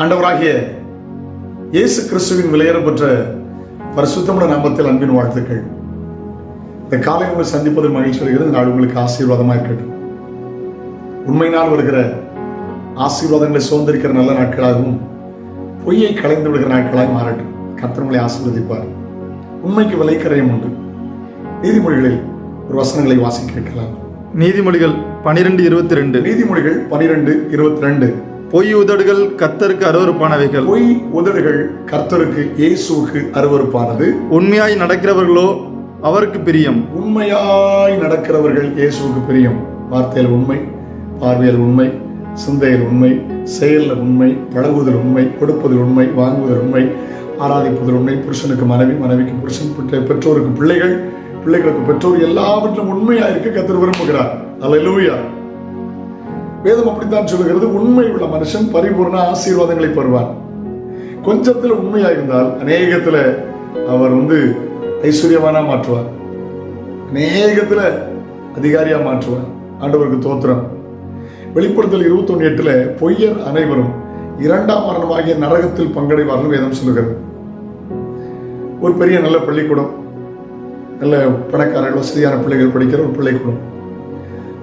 ஆண்டவராகிய இயேசு கிறிஸ்துவின் விலையேறப்பெற்ற பரிசுத்தமுள்ள நாமத்தில் அன்பின் வாழ்த்துக்கள். இந்த காலை உங்களை சந்திப்பதில் மகிழ்ச்சி வருகிறது நாள் உங்களுக்கு ஆசீர்வாதமாக இருக்கட்டும். உண்மையினால் வருகிற ஆசீர்வாதங்களை சுதந்திரிக்கிற நல்ல நாட்களாகவும் பொய்யை கலைந்து விடுகிற நாட்களாக மாறட்டும். கர்த்தர் உங்களை ஆசீர்வதிப்பார். உண்மைக்கு விலை கரையும் உண்டு. நீதிமொழிகளில் ஒரு வசனங்களை வாசிக்க கேட்கலாம். நீதிமொழிகள் பனிரெண்டு இருபத்தி ரெண்டு. நீதிமொழிகள் பனிரெண்டு இருபத்தி ரெண்டு. பொய் உதடுகள் கத்தருக்கு அருவருப்பானவைகள். பொய் உதடுகள் கர்த்தருக்கு இயேசுவுக்கு அருவருப்பானது. உண்மையாய் நடக்கிறவர்களோ அவருக்கு பிரியம். உண்மையாய் நடக்கிறவர்கள் இயேசுவுக்கு பிரியம். வார்த்தையில் உண்மை பார்வையில் உண்மை சிந்தையில் உண்மை செயலில் உண்மை பழகுவதில் உண்மை கொடுப்பதில் உண்மை வாங்குவதில் உண்மை ஆராதிப்பதில் உண்மை புருஷனுக்கு மனைவி மனைவிக்கு புருஷன் பெற்ற பெற்றோருக்கு பிள்ளைகள் பிள்ளைகளுக்கு பெற்றோர் எல்லாவற்றிலும் உண்மையா இருக்க கத்தர் விரும்புகிறார். அல்லேலூயா வேதம் அப்படித்தான் சொல்லுகிறது உண்மை உள்ள மனுஷன் பரிபூர்ண ஆசீர்வாதங்களை பெறுவார் கொஞ்சத்துல உண்மையா இருந்தால் அநேகத்துல அவர் வந்து ஐஸ்வர்யவானா மாற்றுவார். அநேகத்துல அதிகாரியா மாற்றுவார். ஆண்டவருக்கு தோத்திரம். வெளிப்படுத்தல் இருபத்தொன்னு எட்டுல பொய்யர் அனைவரும் இரண்டாம் மரணமாகிய நரகத்தில் பங்கடைவார்கள் வேதம் சொல்லுகிறது. ஒரு பெரிய நல்ல பள்ளிக்கூடம் நல்ல பணக்காரர்கள் வசதியான பிள்ளைகள் படிக்கிற ஒரு பள்ளிக்கூடம்.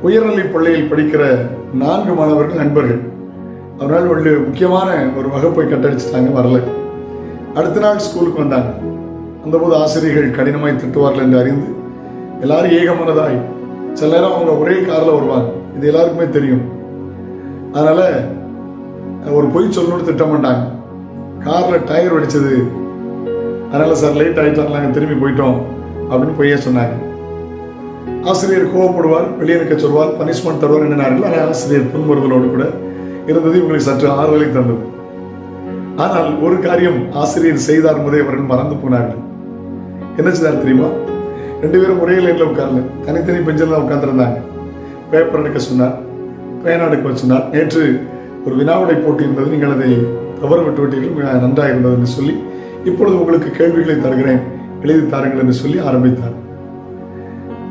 உயர்நிலை பள்ளியில் படிக்கிற நான்கு மாணவர்கள் நண்பர்கள். அவரால் ஒரு முக்கியமான ஒரு வகுப்பை கட்டடிச்சிட்டாங்க வரல. அடுத்த நாள் ஸ்கூலுக்கு வந்தாங்க. அந்தபோது ஆசிரியர்கள் கடினமாய் திட்டுவார்கள் என்று அறிந்து எல்லாரும் ஏகமனதாய் சில நேரம் அவங்க ஒரே காரில் வருவாங்க. இது எல்லாருக்குமே தெரியும். அதனால் ஒரு பொய் சொல்லணும்னு திட்ட மாட்டாங்க. காரில் டயர் வெடிச்சது. அதனால் சார் லேட் ஆகிட்டாங்க நாங்கள் திரும்பி போயிட்டோம் அப்படின்னு பொய்யா சொன்னாங்க. ஆசிரியர் கோவப்படுவார் வெளியே நிற்க சொல்வார் பனிஷ்மெண்ட் தருவார் என்ன ஆனால் ஆசிரியர் புன்முறுதலோடு கூட இருந்தது இவங்களுக்கு சற்று ஆறுதலை தந்தது. ஆனால் ஒரு காரியம் ஆசிரியர் செய்தார் என்பதை அவர்கள் மறந்து போனார்கள். என்ன செய்தார் தெரியுமா? ரெண்டு பேரும் ஒரே லைன்ல உட்கார்ல தனித்தனி பெஞ்சில் தான் உட்கார்ந்துருந்தாங்க. பேப்பர் எடுக்க சொன்னார் பேனா எடுக்க சொன்னார். நேற்று ஒரு வினாவுடை போட்டி இருந்தது நீங்கள் அதை தவறு விட்டு விட்டீர்கள் நன்றாக இருந்தது என்று சொல்லி இப்பொழுது உங்களுக்கு கேள்விகளை தருகிறேன் எழுதி தாருங்கள் என்று சொல்லி ஆரம்பித்தார்.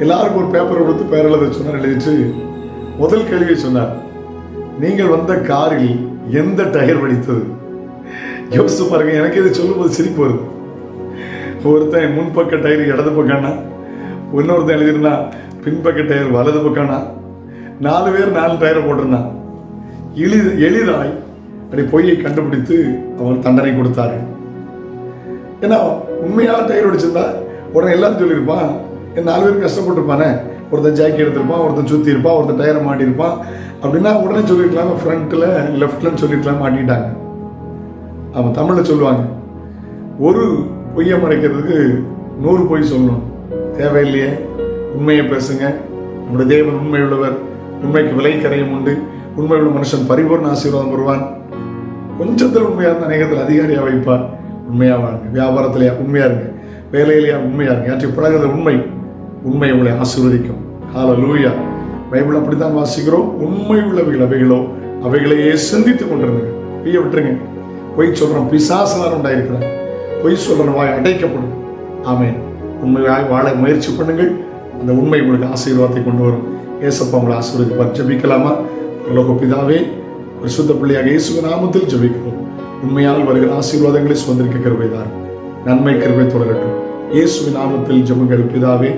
எல்லாருக்கும் ஒரு பேப்பர் கொடுத்து பெயர் எழுத சொன்னார் எழுதிச்சு முதல் கேள்வியை சொன்னார் நீங்கள் வந்த காரில் எந்த டயர் வெடித்தது? யோசிச்சு பாருங்க எனக்கு இது சொல்லும்போது சிரிப்பு வருது. ஒருத்தன் முன்பக்க டயர் இடது பக்கம்னா இன்னொருத்தன் எழுதிருந்தா பின்பக்க டயர் வலது பக்கம்னா நாலு பேர் நாலு டயரை போட்டிருந்தான் எளி எளிதாய் அப்படி பொய்யை கண்டுபிடித்து அவன் தண்டனை கொடுத்தாரு. ஏன்னா உண்மையான டயர் அடிச்சிருந்தா உடனே எல்லாரும் சொல்லியிருப்பான் நாலு பேர் கஷ்டப்பட்டிருப்பானே? ஒருத்தன் ஜாக்கி எடுத்திருப்பான் ஒருத்தன் சுற்றி இருப்பான் ஒருத்தன் டயரை மாட்டியிருப்பான். அப்படின்னா உடனே சொல்லியிருக்கலாம் ஃப்ரண்ட்டில் லெஃப்ட்லன்னு சொல்லியிருக்கலாம் மாட்டிட்டாங்க. அவன் தமிழில் சொல்லுவாங்க ஒரு பொய்யை மறைக்கிறதுக்கு நூறு பொய் சொல்லணும். தேவையில்லையே உண்மையை பேசுங்க. நம்முடைய தேவன் உண்மை உள்ளவர் உண்மைக்கு விலை கரையும் உண்டு. உண்மை உள்ள மனுஷன் பரிபூர்ண ஆசீர்வாதம் பெறுவான். கொஞ்சத்தில் உண்மையாக இருந்த அநேகத்தில் அதிகாரியாக வைப்பார். உண்மையாக வாங்க வியாபாரத்திலேயா உண்மையாக இருங்க. வேலையிலேயா உண்மையாக இருங்க. ஆற்றி பழகிறது உண்மை. உண்மை உங்களை ஆசீர்வதிக்கும். கால லூயா பைபிள் அப்படித்தான் வாசிக்கிறோம். உண்மை உள்ளவைகள் அவைகளோ அவைகளையே சிந்தித்துக் கொண்டிருந்துங்க பொய்ய விட்டுருங்க. பொய் சொல்றோம் பிசாசனார் உண்டாயிருக்கிறேன் பொய் சொல்ற வாய் அடைக்கப்படும். ஆமேன். உண்மையாய் வாழ முயற்சி பண்ணுங்கள். அந்த உண்மை உங்களுக்கு ஆசீர்வாதத்தை கொண்டு வரும். ஏசப்பா உங்களை ஆசீர்வதிப்பார். ஜெபிக்கலாமா? உலக பிதாவே பரிசுத்த பிள்ளையாக இயேசு நாமத்தில் ஜபிக்கிறோம். உண்மையால் வருகிற ஆசீர்வாதங்களை சுதந்திரிக்க கருவைதான் நன்மை கருவை தொடரட்டும். இயேசுவின் நாமத்தில் ஜபங்கள் பிதாவே.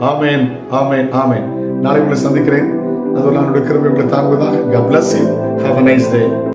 ஆமேன் ஆமேன் ஆமேன் நாளை உங்களை சந்திக்கிறேன் அதுவும் நான் கிருமை உங்களை தாங்குவதாக God bless you. Have a nice day.